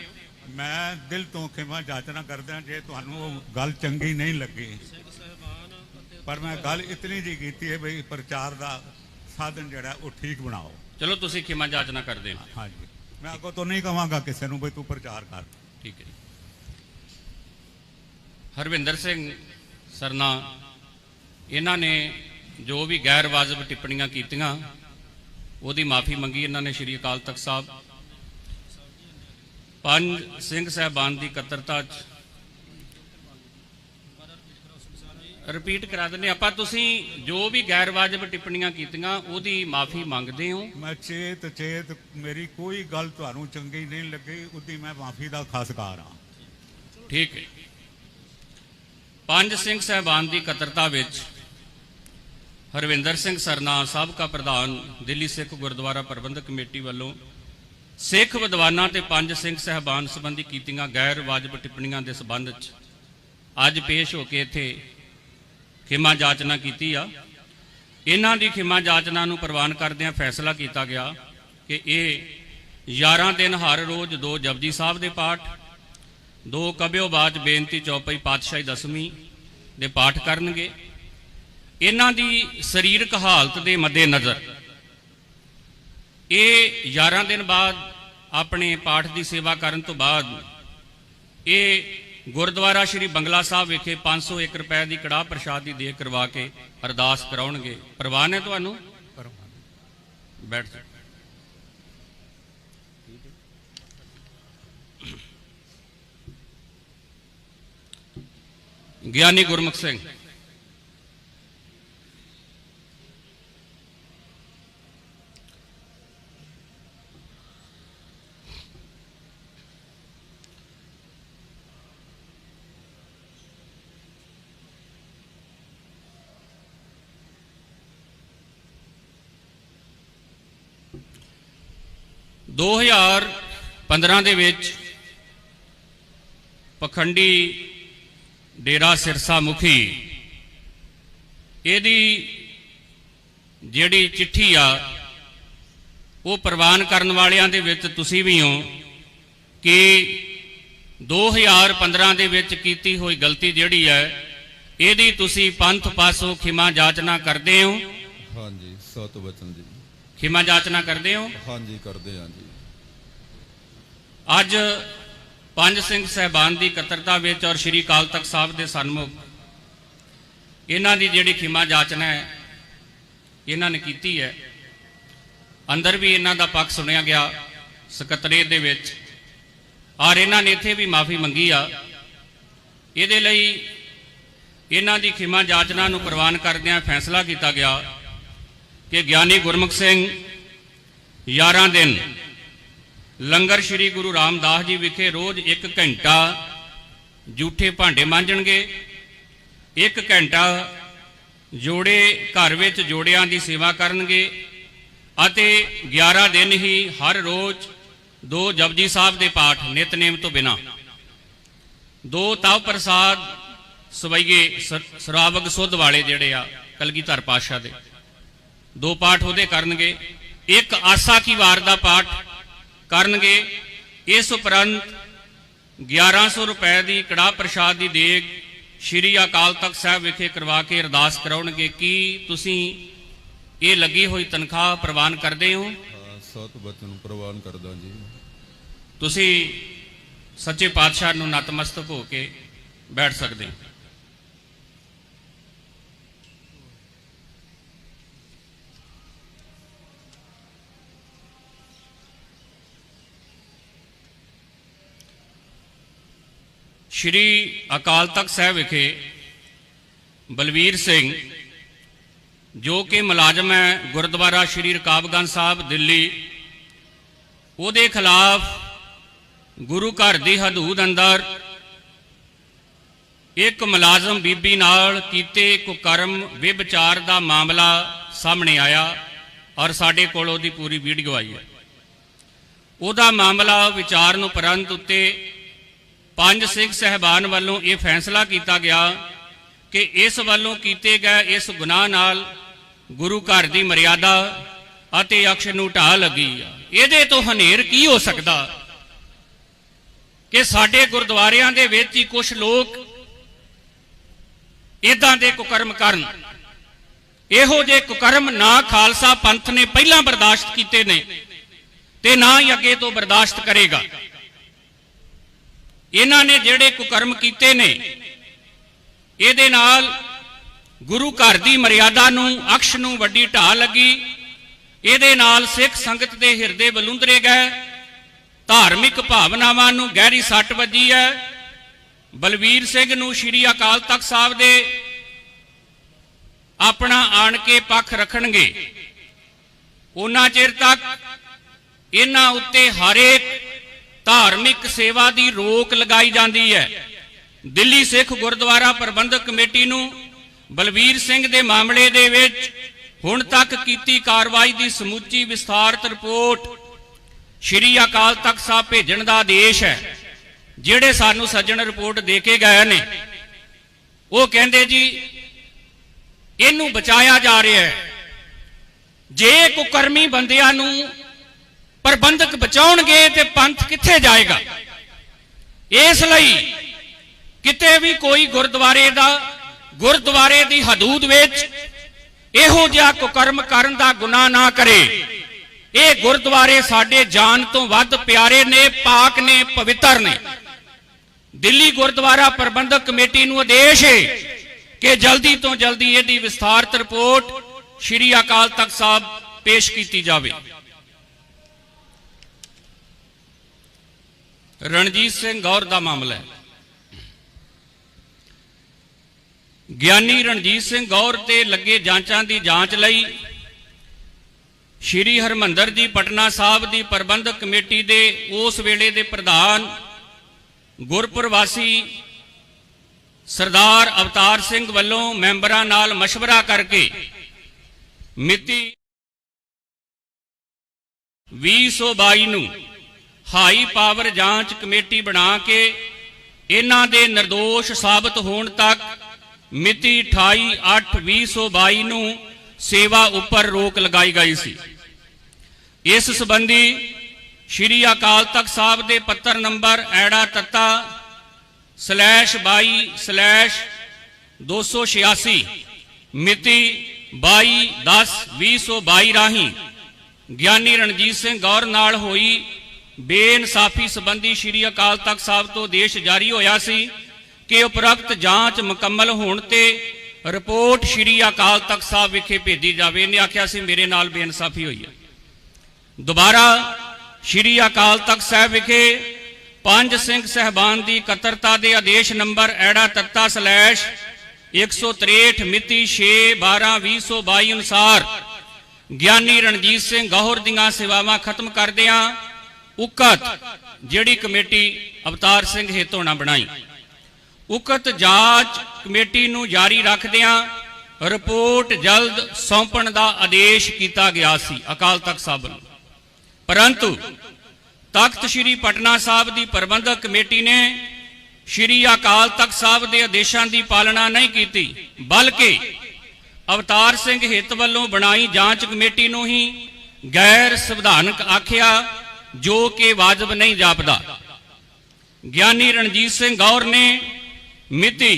ਮੈਂ ਦਿਲ ਤੋਂ ਖਿਮਾ ਜਾਚਨਾ ਕਰਦਾ ਜੇ ਤੁਹਾਨੂੰ ਉਹ ਗੱਲ ਚੰਗੀ ਨਹੀਂ ਲੱਗੀ। ਪਰ ਮੈਂ ਗੱਲ ਇਤਨੀ ਜੀ ਕੀਤੀ ਹੈ ਬਈ ਪ੍ਰਚਾਰ ਦਾ ਸਾਧਨ ਜਿਹੜਾ ਉਹ ਠੀਕ ਬਣਾਓ।
ਚਲੋ ਤੁਸੀਂ ਖਿਮਾ ਜਾਚਨਾ ਕਰਦੇ ਹੋ।
ਹਾਂਜੀ। ਮੈਂ ਅੱਗੋਂ ਤੋਂ ਨਹੀਂ ਕਹਾਂਗਾ ਕਿਸੇ ਨੂੰ ਬਈ ਤੂੰ ਪ੍ਰਚਾਰ ਕਰ।
ਠੀਕ ਹੈ ਹਰਵਿੰਦਰ ਸਿੰਘ ਸਰਨਾ ਇਹਨਾਂ ਨੇ ਜੋ ਵੀ ਗੈਰ ਵਾਜਬ ਟਿੱਪਣੀਆਂ ਕੀਤੀਆਂ ਉਹਦੀ ਮਾਫੀ ਮੰਗੀ ਇਹਨਾਂ ਨੇ ਸ਼੍ਰੀ ਅਕਾਲ ਤਖਤ ਸਾਹਿਬ। ਪੰਜ ਸਿੰਘ ਸਾਹਿਬਾਨ ਦੀ ਇਕੱਤਰਤਾ ਚ ਰਿਪੀਟ ਕਰਾ ਦਿੰਦੇ ਆਪਾਂ ਤੁਸੀਂ ਜੋ ਵੀ ਗੈਰ ਵਾਜਬ ਟਿੱਪਣੀਆਂ ਕੀਤੀਆਂ ਉਹਦੀ ਮਾਫੀ ਮੰਗਦੇ ਹੋ?
ਮੈਂ ਚੇਤ ਚੇਤ ਮੇਰੀ ਕੋਈ ਗੱਲ ਤੁਹਾਨੂੰ ਚੰਗੀ ਨਹੀਂ ਲੱਗੀ ਉਹਦੀ ਮੈਂ ਮਾਫੀ ਦਾ ਖਾਸਕਾਰ ਹਾਂ।
ਠੀਕ ਹੈ। ਪੰਜ ਸਿੰਘ ਸਹਿਬਾਨ ਦੀ ਇਕੱਤਰਤਾ ਵਿੱਚ ਹਰਵਿੰਦਰ ਸਿੰਘ ਸਰਨਾ, ਸਾਬਕਾ ਪ੍ਰਧਾਨ, ਦਿੱਲੀ ਸਿੱਖ ਗੁਰਦੁਆਰਾ ਪ੍ਰਬੰਧਕ ਕਮੇਟੀ ਵੱਲੋਂ ਸਿੱਖ ਵਿਦਵਾਨਾਂ ਤੇ ਪੰਜ ਸਿੰਘ ਸਹਿਬਾਨ ਸੰਬੰਧੀ ਕੀਤੀਆਂ ਗੈਰ ਵਾਜਬ ਟਿੱਪਣੀਆਂ ਦੇ ਸਬੰਧ 'ਚ ਅੱਜ ਪੇਸ਼ ਹੋ ਕੇ ਇੱਥੇ ਖਿਮਾ ਜਾਚਨਾ ਕੀਤੀ ਆ। ਇਹਨਾਂ ਦੀ ਖਿਮਾ ਜਾਚਨਾ ਨੂੰ ਪ੍ਰਵਾਨ ਕਰਦਿਆਂ ਫੈਸਲਾ ਕੀਤਾ ਗਿਆ ਕਿ ਇਹ 11 ਦਿਨ ਹਰ ਰੋਜ਼ ਦੋ ਜਪਜੀ ਸਾਹਿਬ ਦੇ ਪਾਠ ਦੋ ਕਬਿਓ ਬਾਚ ਬੇਨਤੀ ਚੌਪਈ ਪਾਤਸ਼ਾਹੀ ਦਸਵੀਂ ਦੇ ਪਾਠ ਕਰਨਗੇ। ਇਹਨਾਂ ਦੀ ਸਰੀਰਕ ਹਾਲਤ ਦੇ ਮੱਦੇ ਨਜ਼ਰ ਇਹ 11 ਦਿਨ ਬਾਅਦ ਆਪਣੇ ਪਾਠ ਦੀ ਸੇਵਾ ਕਰਨ ਤੋਂ ਬਾਅਦ ਇਹ ਗੁਰਦੁਆਰਾ ਸ੍ਰੀ ਬੰਗਲਾ ਸਾਹਿਬ ਵਿਖੇ 501 ਰੁਪਏ ਦੀ ਕੜਾਹ ਪ੍ਰਸ਼ਾਦ ਦੀ ਦੇਖ ਕਰਵਾ ਕੇ ਅਰਦਾਸ ਕਰਾਉਣਗੇ। ਪ੍ਰਵਾਨ ਹੈ ਤੁਹਾਨੂੰ? ਬੈਠ ਜਾਓ। ਗਿਆਨੀ ਗੁਰਮੁਖ ਸਿੰਘ। ਦੋ ਹਜ਼ਾਰ 15 ਦੇ ਵਿੱਚ ਪਖੰਡੀ ਡੇਰਾ ਸਿਰਸਾ ਮੁਖੀ। ਇਹਦੀ ਜਿਹੜੀ ਚਿੱਠੀ ਆ ਉਹ ਪ੍ਰਵਾਨ ਕਰਨ ਵਾਲਿਆਂ ਦੇ ਵਿੱਚ ਤੁਸੀਂ ਵੀ ਹੋ ਕਿ 2015 ਦੇ ਵਿੱਚ ਕੀਤੀ ਹੋਈ ਗਲਤੀ ਜਿਹੜੀ ਹੈ ਇਹਦੀ ਤੁਸੀਂ ਪੰਥ ਪਾਸੋਂ ਖਿਮਾ ਜਾਚਨਾ ਕਰਦੇ ਹੋ?
ਹਾਂਜੀ ਸਤ ਵਚਨ ਜੀ।
ਖਿਮਾ ਜਾਚਨਾ ਕਰਦੇ ਹੋ?
ਹਾਂਜੀ ਕਰਦੇ ਹਾਂ ਜੀ।
ਅੱਜ ਪੰਜ ਸਿੰਘ ਸਹਿਬਾਨ ਦੀ ਇਕੱਤਰਤਾ ਵਿੱਚ ਔਰ ਸ਼੍ਰੀ ਅਕਾਲ ਤਖਤ ਸਾਹਿਬ ਦੇ ਸਨਮੁਖ। ਇਹਨਾਂ ਦੀ ਜਿਹੜੀ ਖਿਮਾ ਜਾਚਨਾ ਹੈ, ਇਹਨਾਂ ਨੇ ਕੀਤੀ ਹੈ। ਅੰਦਰ ਵੀ ਇਹਨਾਂ ਦਾ ਪੱਖ ਸੁਣਿਆ ਗਿਆ ਸਕੱਤਰੇਤ ਦੇ ਵਿੱਚ। ਔਰ ਇਹਨਾਂ ਨੇ ਇੱਥੇ ਵੀ ਮਾਫੀ ਮੰਗੀ ਆ। ਇਹਦੇ ਲਈ ਇਹਨਾਂ ਦੀ ਖਿਮਾ ਜਾਚਨਾ ਨੂੰ ਪ੍ਰਵਾਨ ਕਰਦਿਆਂ ਫੈਸਲਾ ਕੀਤਾ ਗਿਆ ਕਿ ਗਿਆਨੀ ਗੁਰਮੁਖ ਸਿੰਘ 11 ਦਿਨ ਲੰਗਰ ਸ੍ਰੀ ਗੁਰੂ ਰਾਮਦਾਸ ਜੀ ਵਿਖੇ ਰੋਜ਼ 1 ਘੰਟਾ ਜੂਠੇ ਭਾਂਡੇ ਮਾਂਜਣਗੇ। 1 ਘੰਟਾ ਜੋੜੇ ਘਰ ਵਿੱਚ ਜੋੜਿਆਂ ਦੀ ਸੇਵਾ ਕਰਨਗੇ ਅਤੇ 11 ਦਿਨ ਹੀ ਹਰ ਰੋਜ਼ ਦੋ ਜਪਜੀ ਸਾਹਿਬ ਦੇ ਪਾਠ ਨਿਤਨੇਮ ਤੋਂ ਬਿਨਾ। ਦੋ ਤਵ ਪ੍ਰਸਾਦ ਸਵਈਏ ਸ- ਸਰਾਵਗ ਸੁੱਧ ਵਾਲੇ ਜਿਹੜੇ ਆ ਕਲਗੀਧਰ ਪਾਤਸ਼ਾਹ ਦੇ। ਦੋ ਪਾਠ ਉਹਦੇ ਕਰਨਗੇ। ਇੱਕ ਆਸਾ ਕੀ ਵਾਰ ਦਾ ਪਾਠ ਕਰਨਗੇ ਇਸ ਉਪਰੰਤ 1100 ਰੁਪਏ ਦੀ ਕੜਾਹ ਪ੍ਰਸ਼ਾਦ ਦੀ ਦੇਗ ਸ਼੍ਰੀ ਅਕਾਲ ਤਖਤ ਸਾਹਿਬ ਵਿਖੇ ਕਰਵਾ ਕੇ ਅਰਦਾਸ ਕਰਾਉਣਗੇ। ਕੀ ਤੁਸੀਂ ਇਹ ਲੱਗੀ ਹੋਈ ਤਨਖਾਹ ਪ੍ਰਵਾਨ ਕਰਦੇ ਹੋ?
ਹਾਂ ਸਤ ਬਚਨ ਪ੍ਰਵਾਨ ਕਰਦਾ ਜੀ।
ਤੁਸੀਂ ਸੱਚੇ ਪਾਤਸ਼ਾਹ ਨੂੰ ਨਤਮਸਤਕ ਹੋ ਕੇ ਬੈਠ ਸਕਦੇ ਹੋ। ਸ਼੍ਰੀ ਅਕਾਲ ਤਖਤ ਸਾਹਿਬ ਵਿਖੇ ਬਲਵੀਰ ਸਿੰਘ, ਜੋ ਕਿ ਮੁਲਾਜ਼ਮ ਹੈ ਗੁਰਦੁਆਰਾ ਸ਼੍ਰੀ ਰਕਾਬਗੰਜ ਸਾਹਿਬ, ਦਿੱਲੀ, ਉਹਦੇ ਖਿਲਾਫ ਗੁਰੂ ਘਰ ਦੀ ਹਦੂਦ ਅੰਦਰ ਇੱਕ ਮੁਲਾਜ਼ਮ ਬੀਬੀ ਨਾਲ ਕੀਤੇ ਕੁਕਰਮ ਵਿਭਚਾਰ ਦਾ ਮਾਮਲਾ ਸਾਹਮਣੇ ਆਇਆ ਔਰ ਸਾਡੇ ਕੋਲ ਉਹਦੀ ਪੂਰੀ ਵੀਡੀਓ ਆਈ ਹੈ। ਉਹਦਾ ਮਾਮਲਾ ਵਿਚਾਰਨ ਉਪਰੰਤ ਉੱਤੇ ਪੰਜ ਸਿੰਘ ਸਹਿਬਾਨ ਵੱਲੋਂ ਇਹ ਫੈਸਲਾ ਕੀਤਾ ਗਿਆ ਕਿ ਇਸ ਵੱਲੋਂ ਕੀਤੇ ਗਏ ਇਸ ਗੁਨਾਹ ਨਾਲ ਗੁਰੂ ਘਰ ਦੀ ਮਰਿਆਦਾ ਅਤੇ ਅਕਸ਼ ਨੂੰ ਢਾਹ ਲੱਗੀ ਆ। ਇਹਦੇ ਤੋਂ ਹਨੇਰ ਕੀ ਹੋ ਸਕਦਾ? ਕਿ ਸਾਡੇ ਗੁਰਦੁਆਰਿਆਂ ਦੇ ਵਿੱਚ ਹੀ ਕੁਝ ਲੋਕ ਇਦਾਂ ਦੇ ਕੁਕਰਮ ਕਰਨ। ਇਹੋ ਜੇ ਕੁਕਰਮ ਨਾ ਖਾਲਸਾ ਪੰਥ ਨੇ ਪਹਿਲਾਂ ਬਰਦਾਸ਼ਤ ਕੀਤੇ ਨੇ ਤੇ ਨਾ ਹੀ ਅੱਗੇ ਤੋਂ ਬਰਦਾਸ਼ਤ ਕਰੇਗਾ। ਇਹਨਾਂ ਨੇ ਜਿਹੜੇ ਕੁਕਰਮ ਕੀਤੇ ਨੇ, ਇਹਦੇ ਨਾਲ ਗੁਰੂ ਘਰ ਦੀ ਮਰਿਆਦਾ ਨੂੰ, ਅਕਸ਼ ਨੂੰ ਵੱਡੀ ਢਾਹ ਲੱਗੀ। ਇਹਦੇ ਨਾਲ ਸਿੱਖ ਸੰਗਤ ਦੇ ਹਿਰਦੇ ਬਲੁੰਦਰੇ ਗਏ। ਧਾਰਮਿਕ ਭਾਵਨਾਵਾਂ ਨੂੰ ਗਹਿਰੀ ਸੱਟ ਵੱਜੀ ਹੈ। ਬਲਵੀਰ ਸਿੰਘ ਨੂੰ ਸ਼੍ਰੀ ਅਕਾਲ ਤਖਤ ਸਾਹਿਬ ਦੇ ਆਪਣਾ ਆਣ ਕੇ ਪੱਖ ਰੱਖਣਗੇ। ਉਹਨਾਂ ਚਿਰ ਤੱਕ ਇਹਨਾਂ ਉੱਤੇ ਹਰੇਕ ਧਾਰਮਿਕ ਸੇਵਾ ਦੀ ਰੋਕ ਲਗਾਈ ਜਾਂਦੀ ਹੈ। ਦਿੱਲੀ ਸਿੱਖ ਗੁਰਦੁਆਰਾ ਪ੍ਰਬੰਧਕ ਕਮੇਟੀ ਨੂੰ ਬਲਵੀਰ ਸਿੰਘ ਦੇ ਮਾਮਲੇ ਦੇ ਵਿੱਚ ਹੁਣ ਤੱਕ ਕੀਤੀ ਕਾਰਵਾਈ ਦੀ ਸਮੁੱਚੀ ਵਿਸਥਾਰਤ ਰਿਪੋਰਟ ਸ਼੍ਰੀ ਅਕਾਲ ਤਖਤ ਸਾਹਿਬ ਭੇਜਣ ਦਾ ਆਦੇਸ਼ ਹੈ, ਜਿਹੜੇ ਸਾਨੂੰ ਸੱਜਣ ਰਿਪੋਰਟ ਦੇ ਕੇ ਗਏ ਨੇ। ਉਹ ਕਹਿੰਦੇ ਜੀ, ਇਹਨੂੰ ਬਚਾਇਆ ਜਾ ਰਿਹਾ ਹੈ। ਜੇ ਕੁਕਰਮੀ ਬੰਦਿਆਂ ਨੂੰ ਪ੍ਰਬੰਧਕ ਬਚਾਉਣਗੇ ਤੇ ਪੰਥ ਕਿੱਥੇ ਇਸ ਲਈ ਕਿਤੇ ਵੀ ਕੋਈ ਗੁਰਦੁਆਰੇ ਦਾ, ਗੁਰਦੁਆਰੇ ਦੀ ਹਦੂਦ ਵਿੱਚ ਇਹੋ ਜਿਹਾ ਕੁਕਰਮ ਕਰਨ ਦਾ ਗੁਨਾਹ ਨਾ ਕਰੇ। ਇਹ ਗੁਰਦੁਆਰੇ ਸਾਡੇ ਜਾਨ ਤੋਂ ਵੱਧ ਪਿਆਰੇ ਨੇ, ਪਾਕ ਨੇ, ਪਵਿੱਤਰ ਨੇ। ਦਿੱਲੀ ਗੁਰਦੁਆਰਾ ਪ੍ਰਬੰਧਕ ਕਮੇਟੀ ਨੂੰ ਆਦੇਸ਼ ਹੈ ਕਿ ਜਲਦੀ ਤੋਂ ਜਲਦੀ ਇਹਦੀ ਵਿਸਥਾਰਤ ਰਿਪੋਰਟ ਸ਼੍ਰੀ ਅਕਾਲ ਤਖਤ ਸਾਹਿਬ ਪੇਸ਼ ਕੀਤੀ ਜਾਵੇ। ਰਣਜੀਤ ਸਿੰਘ ਗੌਰ ਦਾ ਮਾਮਲਾ ਹੈ ਗਿਆਨੀ ਰਣਜੀਤ ਸਿੰਘ ਗੌਰ ਤੇ ਲੱਗੇ ਜਾਂਚਾਂ ਦੀ ਜਾਂਚ ਲਈ ਸ਼੍ਰੀ ਹਰਮੰਦਰ ਜੀ ਪਟਨਾ ਸਾਹਿਬ ਦੀ ਪ੍ਰਬੰਧਕ ਕਮੇਟੀ ਦੇ ਉਸ ਵੇਲੇ ਦੇ ਪ੍ਰਧਾਨ ਗੁਰਪ੍ਰਵਾਸੀ ਸਰਦਾਰ ਅਵਤਾਰ ਸਿੰਘ ਵੱਲੋਂ ਮੈਂਬਰਾਂ ਨਾਲ مشورہ ਕਰਕੇ ਮਿਤੀ 2022 ਨੂੰ ਹਾਈ ਪਾਵਰ ਜਾਂਚ ਕਮੇਟੀ ਬਣਾ ਕੇ ਇਹਨਾਂ ਦੇ નિર્ਦੋਸ਼ ਸਾਬਤ ਹੋਣ ਤੱਕ ਮਿਤੀ 28/8/2022 ਨੂੰ ਸੇਵਾ ਉੱਪਰ ਰੋਕ ਲਗਾਈ ਗਈ ਸੀ। ਇਸ ਸੰਬੰਧੀ ਸ਼੍ਰੀ ਅਕਾਲ ਤਖਤ ਸਾਹਿਬ ਦੇ ਪੱਤਰ ਨੰਬਰ ਐੜਾ ਤੱਤਾ ਸਲੈਸ਼ 22 ਸਲੈਸ਼ 286 ਮਿਤੀ 22 10 2022 ਰਾਹੀਂ ਗਿਆਨੀ ਰਣਜੀਤ ਸਿੰਘ ਗੌਰ ਨਾਲ ਹੋਈ ਬੇਇਨਸਾਫੀ ਸੰਬੰਧੀ ਸ਼੍ਰੀ ਅਕਾਲ ਤਖਤ ਸਾਹਿਬ ਤੋਂ ਆਦੇਸ਼ ਜਾਰੀ ਹੋਇਆ ਸੀ ਕਿ ਉਪਰੋਕਤ ਜਾਂਚ ਮੁਕੰਮਲ ਹੋਣ ਤੇ ਰਿਪੋਰਟ ਸ਼੍ਰੀ ਅਕਾਲ ਤਖਤ ਸਾਹਿਬ ਵਿਖੇ ਭੇਜੀ ਜਾਵੇ। ਇਹਨੇ ਆਖਿਆ ਸੀ, ਮੇਰੇ ਨਾਲ ਬੇਇਨਸਾਫੀ ਹੋਈ ਹੈ। ਦੁਬਾਰਾ ਸ਼੍ਰੀ ਅਕਾਲ ਤਖਤ ਸਾਹਿਬ ਵਿਖੇ ਪੰਜ ਸਿੰਘ ਸਹਿਬਾਨ ਦੀ ਇਕੱਤਰਤਾ ਦੇ ਆਦੇਸ਼ ਨੰਬਰ ਐੜਾ ਤੱਤਾ ਸਲੈਸ਼ 163 ਮਿਤੀ 6 12 2022 ਅਨੁਸਾਰ ਗਿਆਨੀ ਰਣਜੀਤ ਸਿੰਘ ਗੌਹਰ ਦੀਆਂ ਸੇਵਾਵਾਂ ਖਤਮ ਕਰਦਿਆਂ ਉਕਤ ਜਿਹੜੀ ਕਮੇਟੀ ਅਵਤਾਰ ਸਿੰਘ ਹੇਤੋਂ ਨਾ ਬਣਾਈ। ਉਕਤ ਜਾਂਚ ਕਮੇਟੀ ਨੂੰ ਜਾਰੀ ਰੱਖਦਿਆਂ ਰਿਪੋਰਟ ਜਲਦ ਸੌਂਪਣ ਦਾ ਆਦੇਸ਼ ਕੀਤਾ ਗਿਆ ਸੀ, ਅਕਾਲ ਤਖਤ ਸਾਹਿਬ ਨੂੰ ਪਰੰਤੂ ਤਖਤ ਸ੍ਰੀ ਪਟਨਾ ਸਾਹਿਬ ਦੀ ਪ੍ਰਬੰਧਕ ਕਮੇਟੀ ਨੇ ਸ੍ਰੀ ਅਕਾਲ ਤਖਤ ਸਾਹਿਬ ਦੇ ਆਦੇਸ਼ਾਂ ਦੀ ਪਾਲਣਾ ਨਹੀਂ ਕੀਤੀ, ਬਲਕਿ ਅਵਤਾਰ ਸਿੰਘ ਹਿੱਤ ਵੱਲੋਂ ਬਣਾਈ ਜਾਂਚ ਕਮੇਟੀ ਨੂੰ ਹੀ ਗੈਰ ਸੰਵਿਧਾਨਕ ਆਖਿਆ ਜੋ ਕਿ ਵਾਜਬ ਨਹੀਂ ਜਾਪਦਾ। ਗਿਆਨੀ ਰਣਜੀਤ ਸਿੰਘ ਗੌਰ ਨੇ ਮਿਤੀ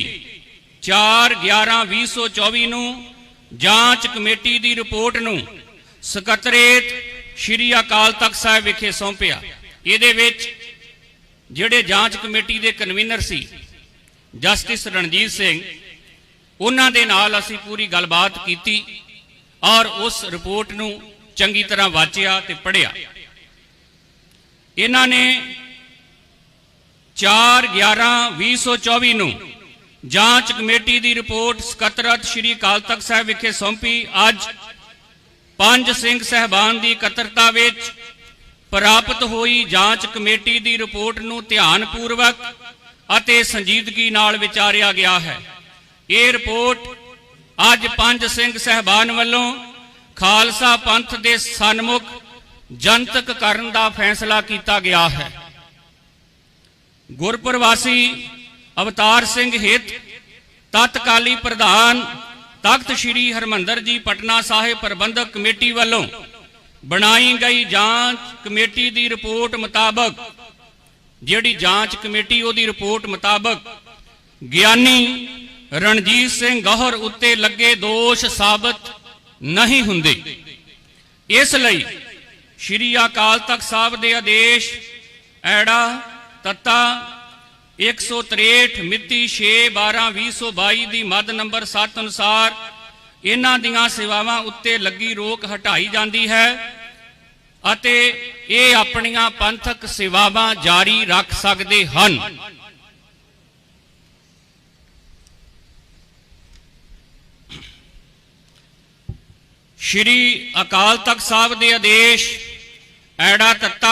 4/11/2024 ਨੂੰ ਜਾਂਚ ਕਮੇਟੀ ਦੀ ਰਿਪੋਰਟ ਨੂੰ ਸਕੱਤਰੇਤ ਸ਼੍ਰੀ ਅਕਾਲ ਤਖਤ ਸਾਹਿਬ ਵਿਖੇ ਸੌਂਪਿਆ। ਇਹਦੇ ਵਿੱਚ ਜਿਹੜੇ ਜਾਂਚ ਕਮੇਟੀ ਦੇ ਕਨਵੀਨਰ ਸੀ, ਜਸਟਿਸ ਰਣਜੀਤ ਸਿੰਘ, ਉਹਨਾਂ ਦੇ ਨਾਲ ਅਸੀਂ ਪੂਰੀ ਗੱਲਬਾਤ ਕੀਤੀ ਔਰ ਉਸ ਰਿਪੋਰਟ ਨੂੰ ਚੰਗੀ ਤਰ੍ਹਾਂ ਵਾਚਿਆ ਤੇ ਪੜ੍ਹਿਆ। ਇਹਨਾਂ ਨੇ 4/11/2024 ਨੂੰ ਜਾਂਚ ਕਮੇਟੀ ਦੀ ਰਿਪੋਰਟ ਸਕੱਤਰਤ ਸ਼੍ਰੀ ਅਕਾਲ ਤਖਤ ਸਾਹਿਬ ਵਿਖੇ ਸੌਂਪੀ। ਅੱਜ ਪੰਜ ਸਿੰਘ ਸਹਿਬਾਨ ਦੀ ਇਕੱਤਰਤਾ ਵਿੱਚ ਪ੍ਰਾਪਤ ਹੋਈ ਜਾਂਚ ਕਮੇਟੀ ਦੀ ਰਿਪੋਰਟ ਨੂੰ ਧਿਆਨਪੂਰਵਕ ਅਤੇ ਸੰਜੀਦਗੀ ਨਾਲ ਵਿਚਾਰਿਆ ਗਿਆ ਹੈ। ਇਹ ਰਿਪੋਰਟ ਅੱਜ ਪੰਜ ਸਿੰਘ ਸਹਿਬਾਨ ਵੱਲੋਂ ਖਾਲਸਾ ਪੰਥ ਦੇ ਸਨਮੁਖ ਜਨਤਕ ਕਰਨ ਦਾ ਫੈਸਲਾ ਕੀਤਾ ਗਿਆ ਹੈ। ਗੁਰਪ੍ਰਵਾਸੀ ਅਵਤਾਰ ਸਿੰਘ ਹਿੱਤ, ਤਤਕਾਲੀ ਪ੍ਰਧਾਨ ਤਖਤ ਸ੍ਰੀ ਹਰਮੰਦਰ ਜੀ ਪਟਨਾ ਸਾਹਿਬ ਪ੍ਰਬੰਧਕ ਕਮੇਟੀ ਵੱਲੋਂ ਬਣਾਈ ਗਈ ਜਾਂਚ ਕਮੇਟੀ ਦੀ ਰਿਪੋਰਟ ਮੁਤਾਬਕ, ਜਿਹੜੀ ਜਾਂਚ ਕਮੇਟੀ ਉਹਦੀ ਰਿਪੋਰਟ ਮੁਤਾਬਕ ਗਿਆਨੀ ਰਣਜੀਤ ਸਿੰਘ ਗਹਰ ਉੱਤੇ ਲੱਗੇ ਦੋਸ਼ ਸਾਬਤ ਨਹੀਂ ਹੁੰਦੇ। ਇਸ ਲਈ ਸ਼੍ਰੀ ਅਕਾਲ ਤਖਤ ਸਾਹਿਬ ਦੇ ਆਦੇਸ਼, ਐੜਾ, ਤੱਤਾ 163 ਮਿਤੀ 6/12/2022 ਦੀ ਮੱਦ ਨੰਬਰ 7 ਅਨੁਸਾਰ ਇਹਨਾਂ ਦੀਆਂ ਸੇਵਾਵਾਂ ਉੱਤੇ ਲੱਗੀ ਰੋਕ ਹਟਾਈ ਜਾਂਦੀ ਹੈ ਅਤੇ ਇਹ ਆਪਣੀਆਂ ਪੰਥਕ ਸੇਵਾਵਾਂ ਜਾਰੀ ਰੱਖ ਸਕਦੇ ਹਨ। ਸ਼੍ਰੀ ਅਕਾਲ ਤਖਤ ਸਾਹਿਬ ਦੇ ਆਦੇਸ਼ ਐੜਾ ਤੱਤਾ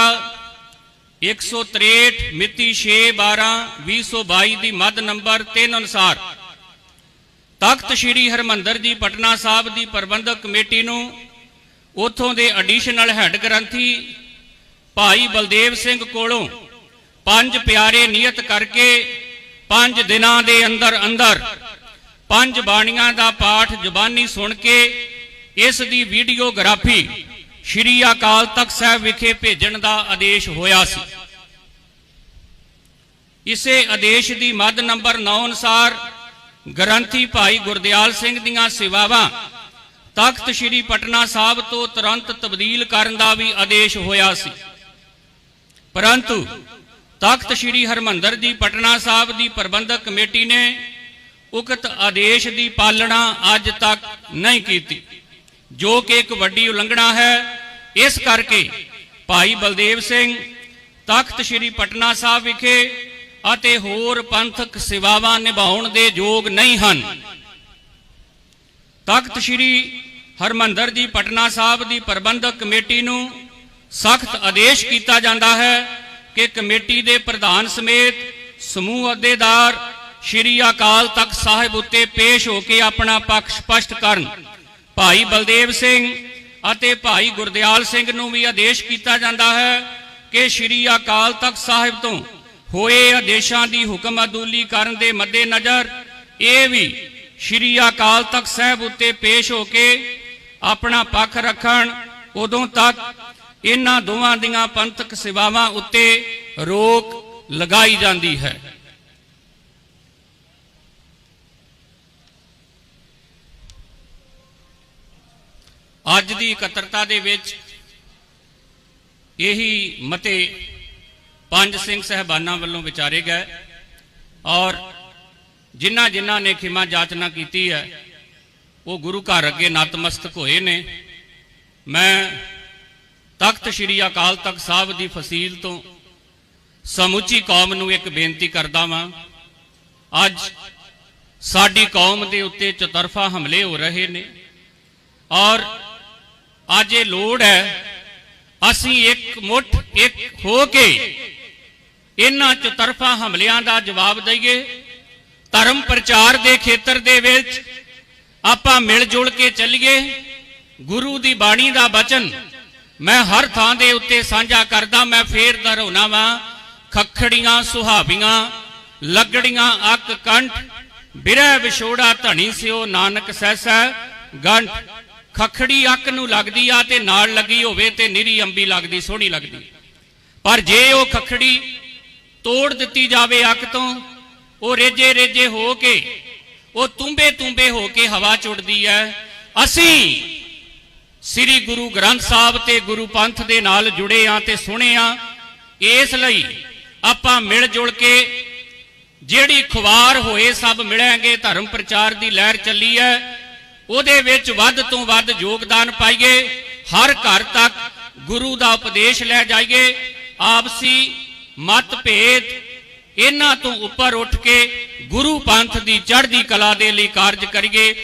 163 ਮਿਤੀ 6/12/2022 ਦੀ ਮੱਦ ਨੰਬਰ 3 ਅਨੁਸਾਰ ਤਖਤ ਸ੍ਰੀ ਹਰਮੰਦਰ ਜੀ ਪਟਨਾ ਸਾਹਿਬ ਦੀ ਪ੍ਰਬੰਧਕ ਕਮੇਟੀ ਨੂੰ ਉਥੋਂ ਦੇ ਐਡੀਸ਼ਨਲ ਹੈੱਡ ਗ੍ਰੰਥੀ ਭਾਈ ਬਲਦੇਵ ਸਿੰਘ ਕੋਲੋਂ ਪੰਜ ਪਿਆਰੇ ਨਿਯਤ ਕਰਕੇ ਪੰਜ ਦਿਨਾਂ ਦੇ ਅੰਦਰ ਅੰਦਰ ਪੰਜ ਬਾਣੀਆਂ ਦਾ ਪਾਠ ਜ਼ੁਬਾਨੀ ਸੁਣ ਕੇ ਇਸ ਦੀ ਵੀਡੀਓਗ੍ਰਾਫੀ ਸ਼੍ਰੀ ਅਕਾਲ ਤਖਤ ਸਾਹਿਬ ਵਿਖੇ ਭੇਜਣ ਦਾ ਆਦੇਸ਼ ਹੋਇਆ ਸੀ। ਇਸੇ ਆਦੇਸ਼ ਦੀ ਮੱਦ ਨੰਬਰ 9 ਅਨੁਸਾਰ ਗ੍ਰੰਥੀ ਭਾਈ ਗੁਰਦਿਆਲ ਸਿੰਘ ਦੀਆਂ ਸੇਵਾਵਾਂ ਤਖਤ ਸ੍ਰੀ ਪਟਨਾ ਸਾਹਿਬ ਤੋਂ ਤੁਰੰਤ ਤਬਦੀਲ ਕਰਨ ਦਾ ਵੀ ਆਦੇਸ਼ ਹੋਇਆ ਸੀ। ਪਰੰਤੂ ਤਖਤ ਸ੍ਰੀ ਹਰਮੰਦਰ ਜੀ ਪਟਨਾ ਸਾਹਿਬ ਦੀ ਪ੍ਰਬੰਧਕ ਕਮੇਟੀ ਨੇ ਉਕਤ ਆਦੇਸ਼ ਦੀ ਪਾਲਣਾ ਅੱਜ ਤੱਕ ਨਹੀਂ ਕੀਤੀ। ਜੋ ਕਿ ਇੱਕ ਵੱਡੀ ਉਲੰਘਣਾ ਹੈ, ਇਸ ਕਰਕੇ ਭਾਈ ਬਲਦੇਵ ਸਿੰਘ, ਤਖਤ ਸ੍ਰੀ ਪਟਨਾ ਸਾਹਿਬ ਵਿਖੇ ਅਤੇ ਹੋਰ ਪੰਥਕ ਸੇਵਾਵਾਂ ਨਿਭਾਉਣ ਦੇ ਯੋਗ ਨਹੀਂ ਹਨ। ਤਖਤ ਸ੍ਰੀ ਹਰਮੰਦਰ ਜੀ ਪਟਨਾ ਸਾਹਿਬ ਦੀ ਪ੍ਰਬੰਧਕ ਕਮੇਟੀ ਨੂੰ ਸਖਤ ਆਦੇਸ਼ ਕੀਤਾ ਜਾਂਦਾ ਹੈ ਕਿ ਕਮੇਟੀ ਦੇ ਪ੍ਰਧਾਨ ਸਮੇਤ ਸਮੂਹ ਅਹੁਦੇਦਾਰ ਸ੍ਰੀ ਅਕਾਲ ਤਖਤ ਸਾਹਿਬ ਉੱਤੇ ਪੇਸ਼ ਹੋ ਕੇ ਆਪਣਾ ਪੱਖ ਸਪਸ਼ਟ ਕਰਨ। ਭਾਈ ਬਲਦੇਵ ਸਿੰਘ ਅਤੇ ਭਾਈ ਗੁਰਦਿਆਲ ਸਿੰਘ ਨੂੰ ਵੀ ਆਦੇਸ਼ ਕੀਤਾ ਜਾਂਦਾ ਹੈ ਕਿ ਸ੍ਰੀ ਅਕਾਲ ਤਖਤ ਸਾਹਿਬ ਤੋਂ ਹੋਏ ਆਦੇਸ਼ਾਂ ਦੀ ਹੁਕਮ ਅਦੂਲੀ ਕਰਨ ਦੇ ਮੱਦੇ ਨਜ਼ਰ ਇਹ ਵੀ ਸ੍ਰੀ ਅਕਾਲ ਤਖਤ ਸਾਹਿਬ ਉੱਤੇ ਪੇਸ਼ ਹੋ ਕੇ ਆਪਣਾ ਪੱਖ ਰੱਖਣ, ਉਦੋਂ ਤੱਕ ਇਹਨਾਂ ਦੋਵਾਂ ਦੀਆਂ ਪੰਥਕ ਸੇਵਾਵਾਂ ਉੱਤੇ ਰੋਕ ਲਗਾਈ ਜਾਂਦੀ ਹੈ। ਅੱਜ ਦੀ ਇਕੱਤਰਤਾ ਦੇ ਵਿੱਚ ਇਹੀ ਮਤੇ ਪੰਜ ਸਿੰਘ ਸਹਿਬਾਨਾਂ ਵੱਲੋਂ ਵਿਚਾਰੇ ਗਏ ਔਰ ਜਿਨ੍ਹਾਂ ਜਿਨ੍ਹਾਂ ਨੇ ਖਿਮਾ ਜਾਚਨਾ ਕੀਤੀ ਹੈ, ਉਹ ਗੁਰੂ ਘਰ ਅੱਗੇ ਨਤਮਸਤਕ ਹੋਏ ਨੇ। ਮੈਂ ਤਖਤ ਸ੍ਰੀ ਅਕਾਲ ਤਖਤ ਸਾਹਿਬ ਦੀ ਫਸੀਲ ਤੋਂ ਸਮੁੱਚੀ ਕੌਮ ਨੂੰ ਇੱਕ ਬੇਨਤੀ ਕਰਦਾ ਵਾਂ। ਅੱਜ ਸਾਡੀ ਕੌਮ ਦੇ ਉੱਤੇ ਚਤਰਫਾ ਹਮਲੇ ਹੋ ਰਹੇ ਨੇ ਔਰ ਅੱਜ ਇਹ ਲੋੜ ਹੈ, ਅਸੀਂ ਇੱਕ ਮੁੱਠ ਇੱਕ ਹੋ ਕੇ ਇਹਨਾਂ ਚਤਰਫਾ ਹਮਲਿਆਂ ਦਾ ਜਵਾਬ ਦਈਏ। ਧਰਮ ਪ੍ਰਚਾਰ ਦੇ ਖੇਤਰ ਦੇ ਵਿੱਚ ਆਪਾਂ ਮਿਲ ਜੁਲ ਕੇ ਚੱਲੀਏ। ਗੁਰੂ ਦੀ ਬਾਣੀ ਦਾ ਬਚਨ ਮੈਂ ਹਰ ਥਾਂ ਦੇ ਉੱਤੇ ਸਾਂਝਾ ਕਰਦਾ, ਮੈਂ ਫੇਰ ਦਹਰਾਉਣਾ ਵਾਂ, ਖਖੜੀਆਂ, ਸੁਹਾਵੀਆਂ, ਲੱਗੜੀਆਂ ਅੱਕ ਕੰਠ ਬਿਰਹਿ ਵਿਛੋੜਾ ਧਣੀ ਸਿਓ, ਨਾਨਕ ਸੈਸੈ ਗੰਠ। ਖਖੜੀ ਅੱਕ ਨੂੰ ਲੱਗਦੀ ਆ ਤੇ ਨਾਲ ਲੱਗੀ ਹੋਵੇ ਤੇ ਨਿਰੀ ਅੰਬੀ ਲੱਗਦੀ, ਸੋਹਣੀ ਲੱਗਦੀ। ਪਰ ਜੇ ਉਹ ਖਖੜੀ ਤੋੜ ਦਿੱਤੀ ਜਾਵੇ ਅੱਕ ਤੋਂ, ਉਹ ਰੇਜੇ ਰੇਜੇ ਹੋ ਕੇ, ਉਹ ਤੁੰਬੇ ਤੁੰਬੇ ਹੋ ਕੇ ਹਵਾ ਚ ਹੈ ਅਸੀਂ ਸ੍ਰੀ ਗੁਰੂ ਗ੍ਰੰਥ ਸਾਹਿਬ ਤੇ ਗੁਰੂ ਪੰਥ ਦੇ ਨਾਲ ਜੁੜੇ ਆ ਤੇ ਸੁਣੇ ਆ। ਇਸ ਲਈ ਆਪਾਂ ਮਿਲ ਜੁਲ ਕੇ ਜਿਹੜੀ ਖੁਆਰ ਹੋਏ ਸਭ ਮਿਲਾਂਗੇ, ਧਰਮ ਪ੍ਰਚਾਰ ਦੀ ਲਹਿਰ ਚੱਲੀ ਹੈ ਉਹਦੇ ਵਿੱਚ ਵੱਧ ਤੋਂ ਵੱਧ ਯੋਗਦਾਨ ਪਾਈਏ, ਹਰ ਘਰ ਤੱਕ ਗੁਰੂ ਦਾ ਉਪਦੇਸ਼ ਲੈ ਜਾਈਏ, ਆਪਸੀ ਮਤਭੇਦ ਇਹਨਾਂ ਤੋਂ ਉੱਪਰ ਉੱਠ ਕੇ ਗੁਰੂ ਪੰਥ ਦੀ ਚੜ੍ਹਦੀ ਕਲਾ ਦੇ ਲਈ ਕਾਰਜ ਕਰੀਏ।